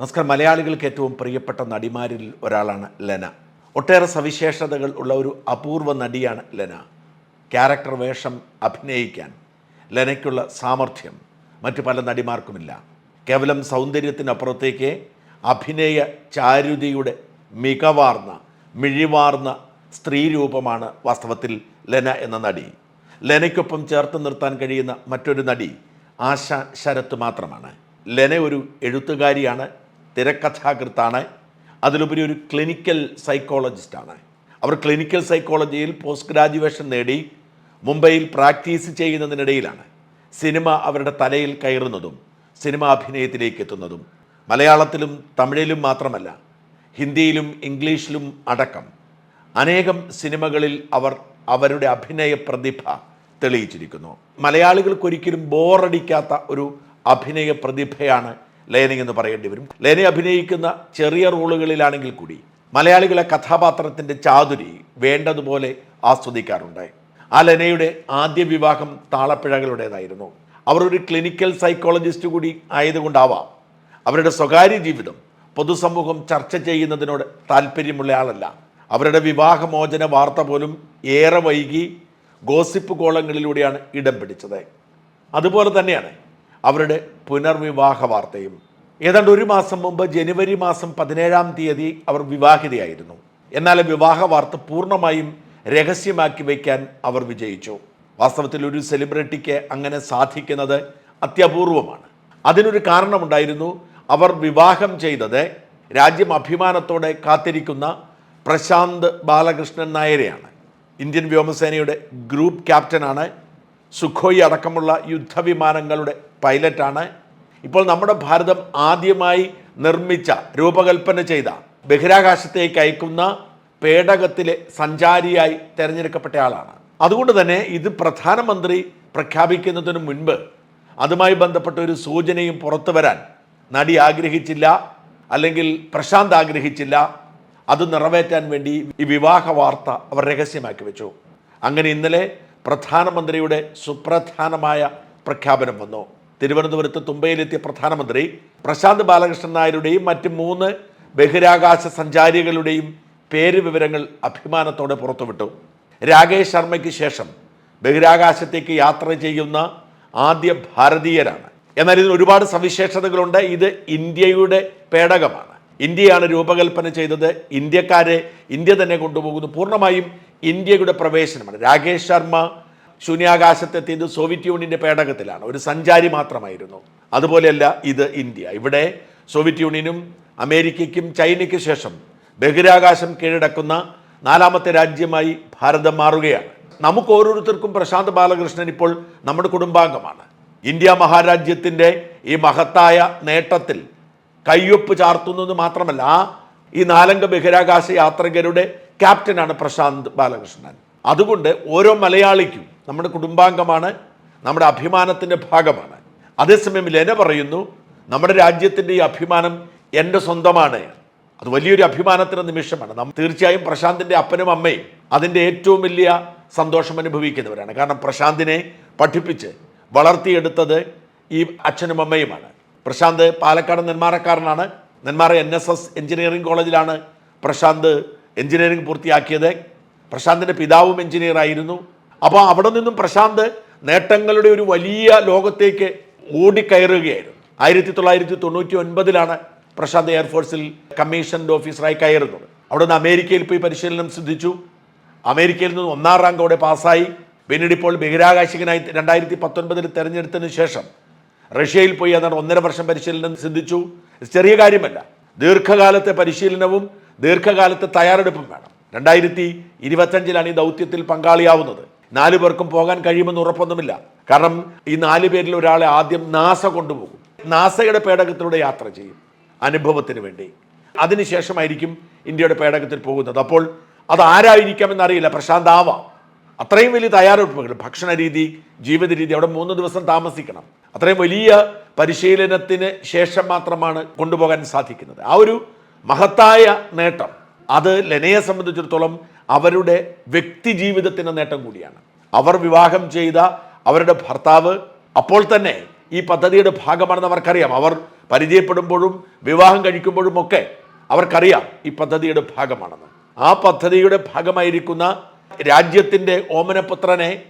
നമസ്കാരം. മലയാളികൾക്ക് ഏറ്റവും പ്രിയപ്പെട്ട നടിമാരിൽ ഒരാളാണ് ലെന. ഒട്ടേറെ സവിശേഷതകൾ ഉള്ള ഒരു അപൂർവ നടിയാണ് ലെന. ക്യാരക്ടർ വേഷം അഭിനയിക്കാൻ ലെനയ്ക്കുള്ള സാമർഥ്യം മറ്റു പല നടിമാർക്കുമില്ല. കേവലം സൗന്ദര്യത്തിനപ്പുറത്തേക്ക് അഭിനയ ചാരുതിയുടെ മികവാർന്ന മിഴിവാർന്ന സ്ത്രീരൂപമാണ് വാസ്തവത്തിൽ ലെന എന്ന നടി. ലെനയ്ക്കൊപ്പം ചേർത്ത് നിർത്താൻ കഴിയുന്ന മറ്റൊരു നടി ആശ ശരത്ത് മാത്രമാണ്. ലെന ഒരു എഴുത്തുകാരിയാണ്. തിരക്കഥാകൃത്താണ്. അതിലുപരി ഒരു ക്ലിനിക്കൽ സൈക്കോളജിസ്റ്റാണ് അവർ ക്ലിനിക്കൽ സൈക്കോളജിയിൽ പോസ്റ്റ് ഗ്രാജുവേഷൻ നേടി മുംബൈയിൽ പ്രാക്ടീസ് ചെയ്യുന്നതിനിടയിലാണ്. സിനിമ അവരുടെ തലയിൽ കയറുന്നതും സിനിമ അഭിനയത്തിലേക്ക് എത്തുന്നതും മലയാളത്തിലും തമിഴിലും മാത്രമല്ല ഹിന്ദിയിലും ഇംഗ്ലീഷിലും അടക്കം. അനേകം സിനിമകളിൽ അവർ അവരുടെ അഭിനയ പ്രതിഭ തെളിയിച്ചിരിക്കുന്നു. മലയാളികൾക്കൊരിക്കലും ബോറടിക്കാത്ത ഒരു അഭിനയ പ്രതിഭയാണ് ലേന എന്ന് പറയേണ്ടി വരും. ലേനി അഭിനയിക്കുന്ന ചെറിയ റോളുകളിലാണെങ്കിൽ കൂടി മലയാളികളെ കഥാപാത്രത്തിന്റെ ചാതുരി വേണ്ടതുപോലെ ആസ്വദിക്കാറുണ്ട്. ആ ലെനയുടെ ആദ്യ വിവാഹം താളപ്പിഴകളുടേതായിരുന്നു. അവർ ഒരു ക്ലിനിക്കൽ സൈക്കോളജിസ്റ്റ് കൂടി ആയതുകൊണ്ടാവാം. അവരുടെ സ്വകാര്യ ജീവിതം പൊതുസമൂഹം ചർച്ച ചെയ്യുന്നതിനോട് താല്പര്യമുള്ള ആളല്ല. അവരുടെ വിവാഹമോചന വാർത്ത പോലും ഏറെ വൈകി ഗോസിപ്പ് കോളങ്ങളിലൂടെയാണ് ഇടം പിടിച്ചത്. അതുപോലെ തന്നെയാണ് അവരുടെ പുനർവിവാഹ വാർത്തയും. ഏതാണ്ട് ഒരു മാസം മുമ്പ് ജനുവരി മാസം പതിനേഴാം തീയതി അവർ വിവാഹിതയായിരുന്നു. എന്നാൽ വിവാഹ വാർത്ത പൂർണമായും രഹസ്യമാക്കി വയ്ക്കാൻ അവർ വിജയിച്ചു. വാസ്തവത്തിൽ ഒരു സെലിബ്രിറ്റിക്ക് അങ്ങനെ സാധിക്കുന്നത് അത്യപൂർവമാണ്. അതിനൊരു കാരണമുണ്ടായിരുന്നു അവർ വിവാഹം ചെയ്തത് രാജ്യം അഭിമാനത്തോടെ കാത്തിരിക്കുന്ന പ്രശാന്ത് ബാലകൃഷ്ണൻ നായരെയാണ്. ഇന്ത്യൻ വ്യോമസേനയുടെ ഗ്രൂപ്പ് ക്യാപ്റ്റനാണ് സുഖോയി അടക്കമുള്ള യുദ്ധവിമാനങ്ങളുടെ പൈലറ്റാണ്. ഇപ്പോൾ നമ്മുടെ ഭാരതം ആദ്യമായി നിർമ്മിച്ച രൂപകൽപ്പന ചെയ്ത ബഹിരാകാശത്തേക്ക് അയക്കുന്ന പേടകത്തിലെ സഞ്ചാരിയായി തിരഞ്ഞെടുക്കപ്പെട്ട ആളാണ്. അതുകൊണ്ട് തന്നെ ഇത് പ്രധാനമന്ത്രി പ്രഖ്യാപിക്കുന്നതിന് മുൻപ് അതുമായി ബന്ധപ്പെട്ട ഒരു സൂചനയും പുറത്തു വരാൻ നടി ആഗ്രഹിച്ചില്ല അല്ലെങ്കിൽ പ്രശാന്ത് ആഗ്രഹിച്ചില്ല. അത് നിറവേറ്റാൻ വേണ്ടി ഈ വിവാഹ വാർത്ത അവർ രഹസ്യമാക്കി വെച്ചു. അങ്ങനെ ഇന്നലെ പ്രധാനമന്ത്രിയുടെ സുപ്രധാനമായ പ്രഖ്യാപനം വന്നു. തിരുവനന്തപുരത്ത് തുമ്പയിലെത്തിയ പ്രധാനമന്ത്രി പ്രശാന്ത് ബാലകൃഷ്ണൻ നായരുടെയും മറ്റ് മൂന്ന് ബഹിരാകാശ സഞ്ചാരികളുടെയും പേര് വിവരങ്ങൾ അഭിമാനത്തോടെ പുറത്തുവിട്ടു. രാകേഷ് ശർമ്മയ്ക്ക് ശേഷം ബഹിരാകാശത്തേക്ക് യാത്ര ചെയ്യുന്ന ആദ്യ ഭാരതീയരാണ്. എന്നാൽ ഇതിന് ഒരുപാട് സവിശേഷതകളുണ്ട്. ഇത് ഇന്ത്യയുടെ പേടകമാണ്. ഇന്ത്യയാണ് രൂപകൽപ്പന ചെയ്തത്. ഇന്ത്യക്കാരെ ഇന്ത്യ തന്നെ കൊണ്ടുപോകുന്നു. പൂർണമായും ഇന്ത്യയുടെ പ്രവേശനമാണ് രാകേഷ് ശർമ്മ ശൂന്യാകാശത്തെത്തിയത് സോവിയറ്റ് യൂണിയന്റെ പേടകത്തിലാണ്. ഒരു സഞ്ചാരി മാത്രമായിരുന്നു. അതുപോലെയല്ല ഇത് ഇന്ത്യ. ഇവിടെ സോവിയറ്റ് യൂണിയനും അമേരിക്കയ്ക്കും ചൈനയ്ക്ക് ശേഷം ബഹിരാകാശം കീഴടക്കുന്ന നാലാമത്തെ രാജ്യമായി ഭാരതം മാറുകയാണ്. നമുക്ക് ഓരോരുത്തർക്കും പ്രശാന്ത് ബാലകൃഷ്ണൻ ഇപ്പോൾ നമ്മുടെ കുടുംബാംഗമാണ്. ഇന്ത്യ മഹാരാജ്യത്തിന്റെ ഈ മഹത്തായ നേട്ടത്തിൽ കയ്യൊപ്പ് ചാർത്തുന്നത് മാത്രമല്ല ഈ നാലംഗ ബഹിരാകാശ യാത്രികരുടെ ക്യാപ്റ്റനാണ് പ്രശാന്ത് ബാലകൃഷ്ണൻ. അതുകൊണ്ട് ഓരോ മലയാളിക്കും നമ്മുടെ കുടുംബാംഗമാണ് നമ്മുടെ അഭിമാനത്തിന്റെ ഭാഗമാണ്. അതേസമയം ലെന പറയുന്നു നമ്മുടെ രാജ്യത്തിന്റെ ഈ അഭിമാനം എന്റെ സ്വന്തമാണ്. അത് വലിയൊരു അഭിമാനത്തിന്റെ നിമിഷമാണ്. നാം തീർച്ചയായും പ്രശാന്തിന്റെ അപ്പനും അമ്മയും അതിന്റെ ഏറ്റവും വലിയ സന്തോഷം അനുഭവിക്കുന്നവരാണ്. കാരണം പ്രശാന്തിനെ പഠിപ്പിച്ച് വളർത്തിയെടുത്തത് ഈ അച്ഛനും അമ്മയുമാണ്. Prashanth Palakkad നെന്മാറക്കാരനാണ്. Nenmara N S S engineering കോളേജിലാണ് പ്രശാന്ത് എഞ്ചിനീയറിംഗ് പൂർത്തിയാക്കിയത് പ്രശാന്തിന്റെ പിതാവും എഞ്ചിനീയർ ആയിരുന്നു അപ്പോൾ അവിടെ നിന്നും പ്രശാന്ത് നേട്ടങ്ങളുടെ ഒരു വലിയ ലോകത്തേക്ക് ഓടിക്കയറുകയായിരുന്നു. ആയിരത്തി തൊള്ളായിരത്തി തൊണ്ണൂറ്റി ഒൻപതിലാണ് പ്രശാന്ത് എയർഫോഴ്സിൽ കമ്മീഷൻഡ് ഓഫീസറായി കയറുന്നത്. അവിടെ നിന്ന് അമേരിക്കയിൽ പോയി പരിശീലനം സിദ്ധിച്ചു. അമേരിക്കയിൽ നിന്ന് ഒന്നാം റാങ്കോടെ പാസ്സായി. പിന്നീട് ഇപ്പോൾ ബഹിരാകാശികനായി രണ്ടായിരത്തി പത്തൊൻപതിൽ തെരഞ്ഞെടുത്തതിന് ശേഷം റഷ്യയിൽ പോയി അതാണ് ഒന്നര വർഷം പരിശീലനം സിദ്ധിച്ചു. ചെറിയ കാര്യമല്ല ദീർഘകാലത്തെ പരിശീലനവും ദീർഘകാലത്തെ തയ്യാറെടുപ്പും വേണം. രണ്ടായിരത്തി ഇരുപത്തഞ്ചിലാണ് ഈ ദൗത്യത്തിൽ പങ്കാളിയാവുന്നത്. നാലു പേർക്കും പോകാൻ കഴിയുമെന്ന് ഉറപ്പൊന്നുമില്ല. കാരണം ഈ നാല് പേരിൽ ഒരാളെ ആദ്യം നാസ കൊണ്ടുപോകും. നാസയുടെ പേടകത്തിലൂടെ യാത്ര ചെയ്യും. അനുഭവത്തിന് വേണ്ടി. അതിനുശേഷമായിരിക്കും ഇന്ത്യയുടെ പേടകത്തിൽ പോകുന്നത്. അപ്പോൾ അത് ആരായിരിക്കാമെന്നറിയില്ല. പ്രശാന്ത് ആവാം. അത്രയും വലിയ തയ്യാറെടുപ്പുകൾ ഭക്ഷണ രീതി ജീവിത രീതി അവിടെ മൂന്ന് ദിവസം താമസിക്കണം. അത്രയും വലിയ പരിശീലനത്തിന് ശേഷം മാത്രമാണ് കൊണ്ടുപോകാൻ സാധിക്കുന്നത്. ആ ഒരു മഹത്തായ നേട്ടം. അത് ലെനയെ സംബന്ധിച്ചിടത്തോളം അവരുടെ വ്യക്തി ജീവിതത്തിന്റെ നേട്ടം കൂടിയാണ്. അവർ വിവാഹം ചെയ്ത അവരുടെ ഭർത്താവ് അപ്പോൾ തന്നെ ഈ പദ്ധതിയുടെ ഭാഗമാണെന്ന് അവർക്കറിയാം. അവർ പരിചയപ്പെടുമ്പോഴും വിവാഹം കഴിക്കുമ്പോഴും ഒക്കെ അവർക്കറിയാം ഈ പദ്ധതിയുടെ ഭാഗമാണെന്ന്. ആ പദ്ധതിയുടെ ഭാഗമായിരിക്കുന്ന രാജ്യത്തിന്റെ ഓമനപുത്രനെ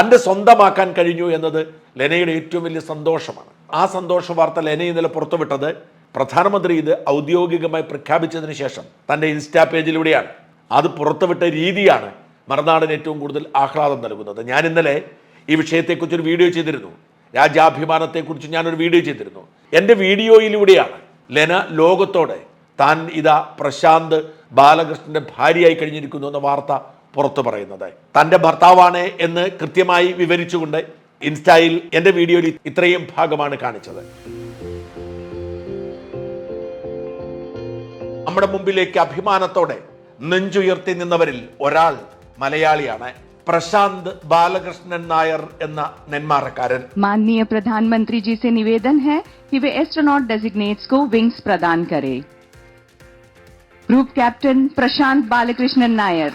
തന്റെ സ്വന്തമാക്കാൻ കഴിഞ്ഞു എന്നത് ലെനയുടെ ഏറ്റവും വലിയ സന്തോഷമാണ്. ആ സന്തോഷ വാർത്ത ലെന ഇന്നലെ പുറത്തുവിട്ടത് പ്രധാനമന്ത്രി ഇത് ഔദ്യോഗികമായി പ്രഖ്യാപിച്ചതിന് ശേഷം തന്റെ ഇൻസ്റ്റാ പേജിലൂടെയാണ്. അത് പുറത്തുവിട്ട രീതിയാണ് മറുനാടിന് ഏറ്റവും കൂടുതൽ ആഹ്ലാദം നൽകുന്നത്. ഞാൻ ഇന്നലെ ഈ വിഷയത്തെക്കുറിച്ചൊരു വീഡിയോ ചെയ്തിരുന്നു. രാജ്യാഭിമാനത്തെക്കുറിച്ച് ഞാനൊരു വീഡിയോ ചെയ്തിരുന്നു. എന്റെ വീഡിയോയിലൂടെയാണ് ലെന ലോകത്തോടെ താൻ ഇതാ പ്രശാന്ത് ബാലകൃഷ്ണന്റെ ഭാര്യയായി കഴിഞ്ഞിരിക്കുന്നു എന്ന വാർത്ത പുറത്തു പറയുന്നത്. തന്റെ ഭർത്താവാണ് എന്ന് കൃത്യമായി വിവരിച്ചുകൊണ്ട് ഇൻസ്റ്റയിൽ എന്റെ വീഡിയോയിൽ ഇത്രയും ഭാഗമാണ് കാണിച്ചത്. നമ്മുടെ മുമ്പിലേക്ക് അഭിമാനത്തോടെ നെഞ്ചുയർത്തി നിന്നവരിൽ ഒരാൾ മലയാളിയാണ് പ്രശാന്ത് ബാലകൃഷ്ണൻ നായർ എന്ന നെന്മാറക്കാരൻ माननीय प्रधानमंत्री जी से निवेदन है कि वे एस्ट्रोनॉट डेजिग्नेट्स को विंग्स प्रदान करें ग्रुप कैप्टन प्रशांत बालकृष्णन नायर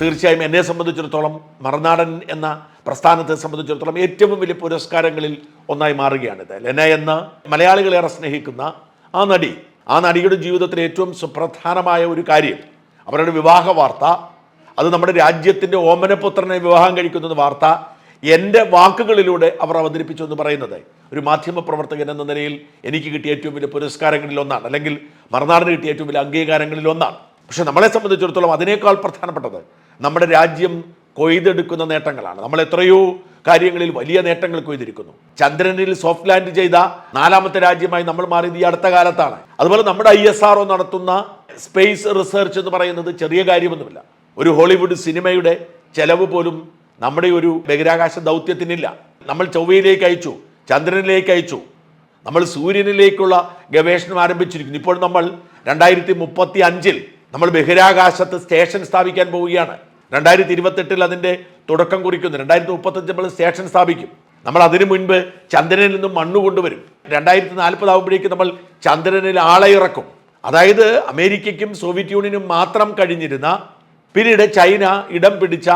തീർച്ചയായും എന്നെ സംബന്ധിച്ചിടത്തോളം മറുനാടൻ എന്ന പ്രസ്ഥാനത്തെ സംബന്ധിച്ചിടത്തോളം ഏറ്റവും വലിയ പുരസ്കാരങ്ങളിൽ ഒന്നായി മാറുകയാണിത് ലെന എന്ന മലയാളികളേറെ സ്നേഹിക്കുന്ന ആ നടി ആ നടിയുടെ ജീവിതത്തിലെ ഏറ്റവും സുപ്രധാനമായ ഒരു കാര്യം അവരുടെ വിവാഹ വാർത്ത അത് നമ്മുടെ രാജ്യത്തിന്റെ ഓമനപുത്രനെ വിവാഹം കഴിക്കുന്ന വാർത്ത എന്റെ വാക്കുകളിലൂടെ അവർ അവതരിപ്പിച്ചു എന്ന് പറയുന്നത്. ഒരു മാധ്യമ പ്രവർത്തകൻ എന്ന നിലയിൽ എനിക്ക് കിട്ടിയ ഏറ്റവും വലിയ പുരസ്കാരങ്ങളിൽ ഒന്നാണ്. അല്ലെങ്കിൽ മറുനാടിന് കിട്ടിയ ഏറ്റവും വലിയ അംഗീകാരങ്ങളിൽ ഒന്നാണ്. പക്ഷെ നമ്മളെ സംബന്ധിച്ചിടത്തോളം അതിനേക്കാൾ പ്രധാനപ്പെട്ടത് നമ്മുടെ രാജ്യം കൊയ്തെടുക്കുന്ന നേട്ടങ്ങളാണ്. നമ്മൾ എത്രയോ കാര്യങ്ങളിൽ വലിയ നേട്ടങ്ങൾ കൊയ്തിരിക്കുന്നു. ചന്ദ്രനിൽ സോഫ്റ്റ് ലാൻഡ് ചെയ്ത നാലാമത്തെ രാജ്യമായി നമ്മൾ മാറിയത് ഈ അടുത്ത കാലത്താണ്. അതുപോലെ നമ്മുടെ ഐ എസ് ആർ നടത്തുന്ന സ്പേസ് റിസർച്ച് എന്ന് പറയുന്നത് ചെറിയ കാര്യമൊന്നുമില്ല. ഒരു ഹോളിവുഡ് സിനിമയുടെ ചെലവ് പോലും നമ്മുടെ ഒരു ബഹിരാകാശ ദൗത്യത്തിനില്ല. നമ്മൾ ചൊവ്വയിലേക്ക് അയച്ചു ചന്ദ്രനിലേക്ക് അയച്ചു. നമ്മൾ സൂര്യനിലേക്കുള്ള ഗവേഷണം ആരംഭിച്ചിരിക്കുന്നു. ഇപ്പോൾ നമ്മൾ രണ്ടായിരത്തി മുപ്പത്തി അഞ്ചിൽ നമ്മൾ ബഹിരാകാശത്ത് സ്റ്റേഷൻ സ്ഥാപിക്കാൻ പോവുകയാണ്. രണ്ടായിരത്തി ഇരുപത്തെട്ടിൽ അതിന്റെ തുടക്കം കുറിക്കുന്നു. രണ്ടായിരത്തി മുപ്പത്തഞ്ച് നമ്മൾ സ്റ്റേഷൻ സ്ഥാപിക്കും. നമ്മൾ അതിനു മുൻപ് ചന്ദ്രനിൽ നിന്നും മണ്ണ് കൊണ്ടുവരും. രണ്ടായിരത്തി നാൽപ്പതാകുമ്പോഴേക്ക് നമ്മൾ ചന്ദ്രനിൽ ആളെ ഇറക്കും. അതായത് അമേരിക്കയ്ക്കും സോവിയറ്റ് യൂണിയനും മാത്രം കഴിഞ്ഞിരുന്ന പിന്നീട് ചൈന ഇടം പിടിച്ച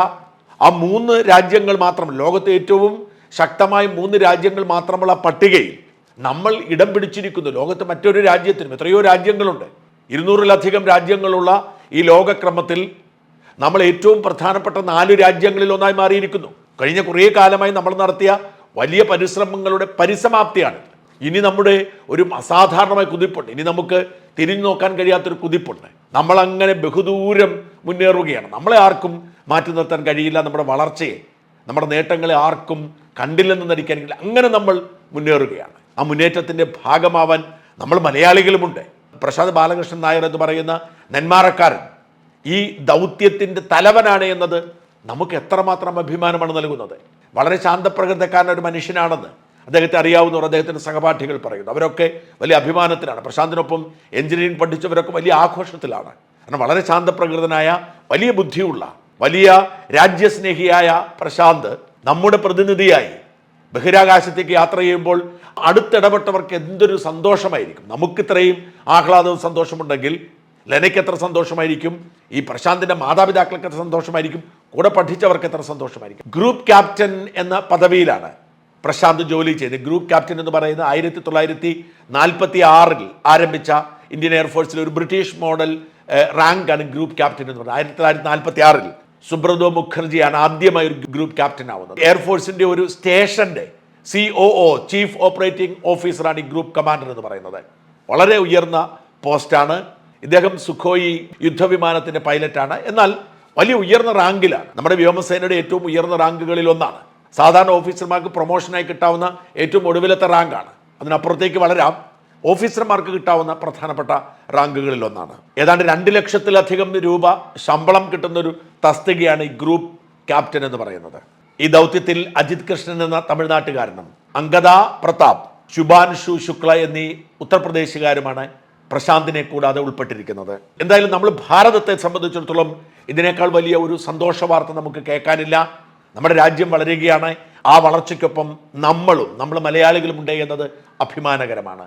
ആ മൂന്ന് രാജ്യങ്ങൾ മാത്രം ലോകത്തെ ഏറ്റവും ശക്തമായ മൂന്ന് രാജ്യങ്ങൾ മാത്രമുള്ള പട്ടികയിൽ നമ്മൾ ഇടം പിടിച്ചിരിക്കുന്നു. ലോകത്ത് മറ്റൊരു രാജ്യത്തിനും എത്രയോ രാജ്യങ്ങളുണ്ട്. ഇരുന്നൂറിലധികം രാജ്യങ്ങളുള്ള ഈ ലോകക്രമത്തിൽ നമ്മൾ ഏറ്റവും പ്രധാനപ്പെട്ട നാല് രാജ്യങ്ങളിൽ ഒന്നായി മാറിയിരിക്കുന്നു. കഴിഞ്ഞ കുറേ കാലമായി നമ്മൾ നടത്തിയ വലിയ പരിശ്രമങ്ങളുടെ പരിസമാപ്തിയാണ്. ഇനി നമ്മുടെ ഒരു അസാധാരണമായ കുതിപ്പുണ്ട്. ഇനി നമുക്ക് തിരിഞ്ഞു നോക്കാൻ കഴിയാത്തൊരു കുതിപ്പുണ്ട്. നമ്മളങ്ങനെ ബഹുദൂരം മുന്നേറുകയാണ്. നമ്മളെ ആർക്കും മാറ്റി നിർത്താൻ കഴിയില്ല. നമ്മുടെ വളർച്ചയെ നമ്മുടെ നേട്ടങ്ങളെ ആർക്കും കണ്ടില്ലെന്ന് നടിക്കാൻ കഴിയില്ല. അങ്ങനെ നമ്മൾ മുന്നേറുകയാണ്. ആ മുന്നേറ്റത്തിന്റെ ഭാഗമാവാൻ നമ്മൾ മലയാളികളുമുണ്ട്. പ്രസാദ് ബാലകൃഷ്ണൻ നായർ എന്ന് പറയുന്ന നെന്മാറക്കാരൻ ഈ ദൗത്യത്തിന്റെ തലവനാണ് എന്നത് നമുക്ക് എത്രമാത്രം അഭിമാനമാണ് നൽകുന്നത്. വളരെ ശാന്തപ്രകൃതക്കാരൻ ഒരു മനുഷ്യനാണെന്ന് അദ്ദേഹത്തെ അറിയാവുന്നവർ അദ്ദേഹത്തിന്റെ സഹപാഠികൾ പറയുന്നു. അവരൊക്കെ വലിയ അഭിമാനത്തിലാണ്. പ്രശാന്തിനൊപ്പം എഞ്ചിനീയറിംഗ് പഠിച്ചവരൊക്കെ വലിയ ആഘോഷത്തിലാണ്. കാരണം വളരെ ശാന്തപ്രകൃതനായ വലിയ ബുദ്ധിയുള്ള വലിയ രാജ്യസ്നേഹിയായ പ്രശാന്ത് നമ്മുടെ പ്രതിനിധിയായി ബഹിരാകാശത്തേക്ക് യാത്ര ചെയ്യുമ്പോൾ അടുത്തിടപെട്ടവർക്ക് എന്തൊരു സന്തോഷമായിരിക്കും? നമുക്കിത്രയും ആഹ്ലാദവും സന്തോഷമുണ്ടെങ്കിൽ ലെനയ്ക്ക് എത്ര സന്തോഷമായിരിക്കും? ഈ പ്രശാന്തിന്റെ മാതാപിതാക്കൾക്ക് എത്ര സന്തോഷമായിരിക്കും? കൂടെ പഠിച്ചവർക്ക് എത്ര സന്തോഷമായിരിക്കും? ഗ്രൂപ്പ് ക്യാപ്റ്റൻ എന്ന പദവിയിലാണ് പ്രശാന്ത് ജോലി ചെയ്ത്. ഗ്രൂപ്പ് ക്യാപ്റ്റൻ എന്ന് പറയുന്നത് ആയിരത്തി തൊള്ളായിരത്തി നാൽപ്പത്തി ആറിൽ ആരംഭിച്ച ഇന്ത്യൻ എയർഫോഴ്സിലെ ഒരു ബ്രിട്ടീഷ് മോഡൽ റാങ്കാണ് ഗ്രൂപ്പ് ക്യാപ്റ്റൻ എന്ന് പറയുന്നത്. ആയിരത്തി തൊള്ളായിരത്തി നാൽപ്പത്തി ആറിൽ സുബ്രതോ മുഖർജിയാണ് ആദ്യമായി ഒരു ഗ്രൂപ്പ് ക്യാപ്റ്റൻ ആവുന്നത്. എയർഫോഴ്സിന്റെ ഒരു സ്റ്റേഷന്റെ സി ഒ ചീഫ് ഓപ്പറേറ്റിംഗ് ഓഫീസറാണ് ഈ ഗ്രൂപ്പ് കമാൻഡർ എന്ന് പറയുന്നത്. വളരെ ഉയർന്ന പോസ്റ്റാണ് ഇദ്ദേഹം സുഖോയി യുദ്ധവിമാനത്തിന്റെ പൈലറ്റാണ് എന്നാൽ വലിയ ഉയർന്ന റാങ്കിലാണ് നമ്മുടെ വ്യോമസേനയുടെ ഏറ്റവും ഉയർന്ന റാങ്കുകളിൽ ഒന്നാണ്. സാധാരണ ഓഫീസർമാർക്ക് പ്രൊമോഷനായി കിട്ടാവുന്ന ഏറ്റവും ഒടുവിലത്തെ റാങ്കാണ് അതിനപ്പുറത്തേക്ക് വളരാം. ഓഫീസർമാർക്ക് കിട്ടാവുന്ന പ്രധാനപ്പെട്ട റാങ്കുകളിൽ ഒന്നാണ് ഏതാണ്ട് രണ്ട് ലക്ഷത്തിലധികം രൂപ ശമ്പളം കിട്ടുന്ന ഒരു തസ്തികയാണ് ഈ ഗ്രൂപ്പ് ക്യാപ്റ്റൻ എന്ന് പറയുന്നത്. ഈ ദൗത്യത്തിൽ അജിത് കൃഷ്ണൻ എന്ന തമിഴ്നാട്ടുകാരനും അങ്കദ പ്രതാപ് ശുഭാൻഷു ശുക്ല എന്നീ ഉത്തർപ്രദേശുകാരുമാണ് പ്രശാന്തിനെ കൂടാതെ ഉൾപ്പെട്ടിരിക്കുന്നത്. എന്തായാലും നമ്മൾ ഭാരതത്തെ സംബന്ധിച്ചിടത്തോളം ഇതിനേക്കാൾ വലിയ ഒരു സന്തോഷ വാർത്ത നമുക്ക് കേൾക്കാനില്ല. നമ്മുടെ രാജ്യം വളരുകയാണ്. ആ വളർച്ചയ്ക്കൊപ്പം നമ്മളും നമ്മൾ മലയാളികളും ഉണ്ട് എന്നത് അഭിമാനകരമാണ്.